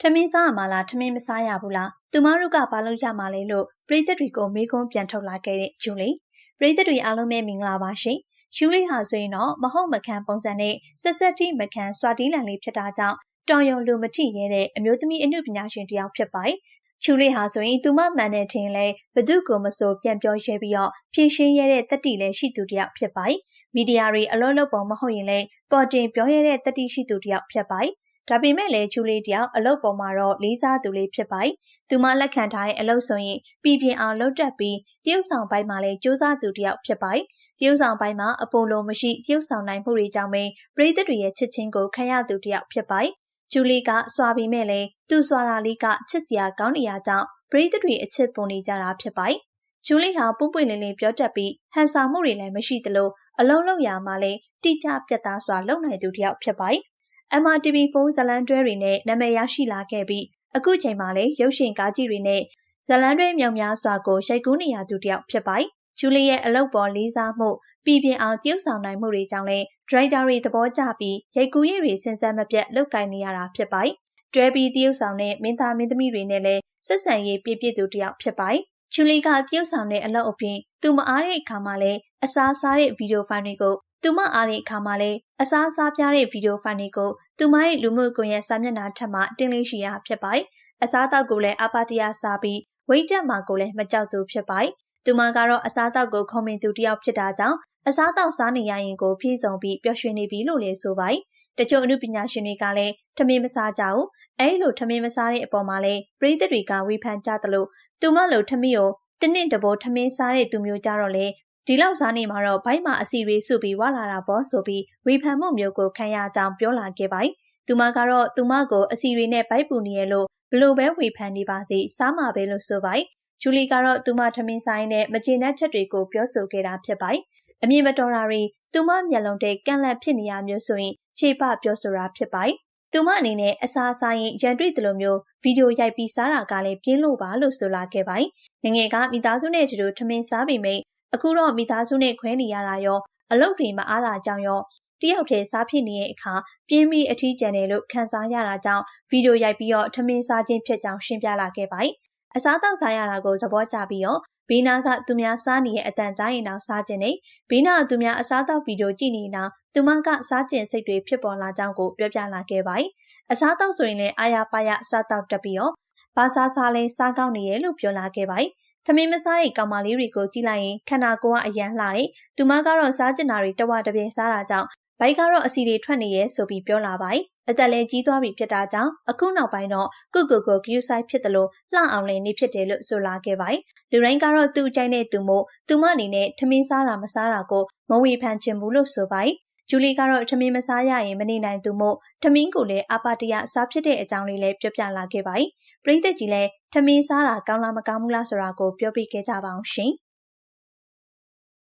ထမင်းစားရမှာလားထမင်းမစားရဘူးလားသူမတို့ကဘာလို့ရမှာလဲလို့ပရိသတ်တွေကိုမေးခွန်းပြန်ထုတ်လာခဲ့တဲ့ဂျူလီပရိသတ်တွေအားလုံးပဲမင်္ဂလာပါရှင်ဂျူလီဟာဆိုရင်တော့မဟုတ်မခံပုံစံနဲ့ဆက်ဆက်တီမခံစွာတီးလန်လေးဖြစ်တာကြောင့်တော်ရုံလူမထိရဲတဲ့အမျိုးသမီးအမှုပညာရှင်တစ်ယောက်ဖြစ်ပါတယ်ချူလေးဟာဆိုရင်သူမမှန်တဲ့ထင်လဲဘသူကိုမဆိုပြန်ပြောရဲပြီးတော့ဖြည့်ရှင်းရတဲ့တတိလည်းရှိသူတစ်ယောက်ဖြစ်ပါတယ်။မီဒီယာတွေအလုံးလုံးပုံမဟုတ်ရင်လည်းပေါ်တင်ပြောရတဲ့တတိရှိသူတစ်ယောက်ဖြစ်ပါတယ်။ ဒါပေမဲ့လည်းချူလေးတယောက်အလုပ်ပေါ်မှာတော့လေးစားသူလေးဖြစ်ပါတယ်။သူမလက်ခံထားတဲ့အလုပ်ဆိုရင်ပြည်ပြင်းအောင်လုပ်တတ်ပြီးတရုတ်ဆောင်ပိုင်းမှာလည်းစူးစမ်းသူတစ်ယောက်ဖြစ်ပါတယ်။တရုတ်ဆောင်ပိုင်းမှာအပိုလိုမရှိတရုတ်ဆောင်နိုင်မှုတွေကြောင့်ပဲပရိသတ်တွေရဲ့ချစ်ချင်းကိုခံရသူတစ်ယောက်ဖြစ်ပါတယ်။ဂျူလီကစွာပြီးမဲ့လေသူ့စွာတာလေးကချစ်စရာကောင်းနေရကြောင်းပရိသတ်တွေအချစ်ပုံနေကြတာဖြစ်ပါတယ်။ဂျူလီဟာပွပွလင်းလင်းပြောတတ်ပြီးဟန်ဆောင်မှုတွေလည်းမရှိသလိုအလုံးလုံးရာမှာလည်းတိကျပြတ်သားစွာလုပ်နိုင်သူတစ်ယောက်ဖြစ်ပါ တယ်။ MRTV4 ဇလန်တွဲတွေနဲ့နာမည်ရရှိလာခဲ့ပြီးအခုချိန်မှာလည်းရုပ်ရှင်ကားကြီးတွေနဲ့ဇလန်တွဲမြောင်များစွာကိုရိုက်ကူးနေရသူတစ်ယောက်ဖြစ်ပါတယ်။ဂျူလီရဲ့အလုပ်ပေါ်လေးစားမှုပြည်ပြင်းအောင်ကျုပ်ဆောင်နိုင်မှုတွေကြောင့်လည်းဒရိုက်တာတွေသဘောကျပြီးရိုက်ကူးရေးတွေစဉ်ဆက်မပြတ်လုပ်ကိုင်နေရတာဖြစ်ပါတယ်။တွဲပြီးတရုတ်ဆောင်တဲ့မင်းသားမင်းသမီးတွေနဲ့လည်းဆက်ဆံရေးပြည့်ပြည့်သူတစ်ယောက်ဖြစ်ပါတယ်။ချူလီကတရုတ်ဆောင်တဲ့အလုပ်အပြင်သူမအားတဲ့အခါမှာလည်းအစားစားတဲ့ဗီဒီယိုဖိုင်တွေကို သူမအားတဲ့အခါမှာလည်းအစားအစာပြတဲ့ဗီဒီယိုဖိုင်တွေကိုသူမရဲ့လူမှုကွန်ရက်စာမျက်နှာထက်မှတင်လေးရှိရဖြစ်ပါတယ်။အစားအသောက်ကိုလည်းအပါတရစားပြီးဝိတ်တက်မှာကိုလည်းမကြောက်သူဖြစ်ပါတယ်။သူမကတော့အစားအသောက်ကိုခုံမင်သူတယောက်ဖြစ်တာကြောင့်အစားအသောက်စားနေရရင်ကိုဖြည့်စုံပြီးပျော်ရွှင်နေပြီလို့လည်းဆိုပါတယ်။တချို့အမှုပညာရှင်တွေကလည်းထမင်းမစားကြဘူး။အဲဒီလိုထမင်းမစားတဲ့အပေါ်မှာလည်းပရိသတ်တွေကဝေဖန်ကြသလိုသူမလိုထမင်းကိုတနင့်တဘောထမင်းစားတဲ့သူမျိုးကြတော့လေ ဒီလောက်စားနေမှာတော့ဘိုက်မှာအစီတွေစုပြီးဝါလာတာပေါ့ဆိုပြီးဝေဖန်မှုမျိုးကိုခံရကြောင်းပြောလာခဲ့ပါတယ်။သူမကတော့သူမကိုအစီတွေနဲ့ဘိုက်ပူနေရလို့ဘလို့ပဲဝေဖန်နေပါစေစားမှာပဲလို့ဆိုပါတယ်။ဂျူလီကတော့သူမထမင်းဆိုင်နဲ့မကျေနပ်ချက်တွေကိုပြောဆိုခဲ့တာဖြစ်ပါတယ်။အမြင်မတော်တာတွေသူမမျက်လုံးတဲ့ကန့်လန့်ဖြစ်နေရမျိုးဆိုရင်ခြေပပြောဆိုတာဖြစ်ပါတယ်။သူမအနေနဲ့အစားအစာရင်ရန်တွေ့တယ်လို့မျိုးဗီဒီယိုရိုက်ပြီးစားတာကလည်းပြင်းလို့ပါလို့ဆိုလာခဲ့ပါတယ်။ငငယ်ကမိသားစုနဲ့တူတူထမင်းစားပြီးမိ အခုတော့မိသားစုနဲ့ခွဲနေရတာရောအလုပ်တွေမအားတာကြောင့်ရောတယောက်တည်းစားဖြစ်နေတဲ့အခါပြင်းပြီးအထီးကျန်တယ်လို့ခံစားရတာကြောင့်ဗီဒီယိုရိုက်ပြီးတော့ထမင်းစားခြင်းဖြစ်ကြောင်းရှင်းပြလာခဲ့ပါတယ်။အစားတောက်စားရတာကိုသဘောကျပြီးတော့ဘေးနာကသူများစားနေတဲ့အတန်ကြားရင်တော့စားခြင်းနဲ့ဘေးနာသူများအစားတောက်ဗီဒီယိုကြည့်နေတာသူမကစားခြင်းစိတ်တွေဖြစ်ပေါ်လာကြောင်းကိုပြောပြလာခဲ့ပါတယ်။အစားတောက်ဆိုရင်လည်းအာရပါရစားတောက်တက်ပြီးတော့ဘာစားစားလဲစားကောင်းနေရဲ့လို့ပြောလာခဲ့ပါတယ်။ ထမင်းမစားတဲ့ကောင်မလေးတွေကိုကြည့်လိုက်ရင်ခန္ဓာကိုယ်ကအယမ်းလှတယ်။သူမကတော့စားကျင်တာတွေတဝတပြဲစားတာကြောင့်ဘိုက်ကတော့အစီတွေထွက်နေရဲဆိုပြီးပြောလာပါတယ်။အသက်လည်းကြီးသွားပြီဖြစ်တာကြောင့်အခုနောက်ပိုင်းတော့ကုကုကိုဂယူဆိုင်ဖြစ်တယ်လို့လှအောင်လည်းနေဖြစ်တယ်လို့ဆိုလာခဲ့ပါတယ်။လူတိုင်းကတော့သူ့ကြိုက်တဲ့သူမို့သူမအနေနဲ့ထမင်းစားတာမစားတာကိုမဝေဖန်ချင်ဘူးလို့ဆိုပါတယ်။ဂျူလီကတော့ထမင်းမစားရရင်မနေနိုင်သူမို့ထမင်းကိုလည်းအပါတရစားဖြစ်တဲ့အကြောင်းလေးလည်းပြောပြလာခဲ့ပါတယ်။ ပရိသတ်ကြီးလည်းထမင်းစားတာကောင်းလားမကောင်းဘူးလားဆိုတာကို ပြောပြခဲ့ကြပါအောင်ရှင်။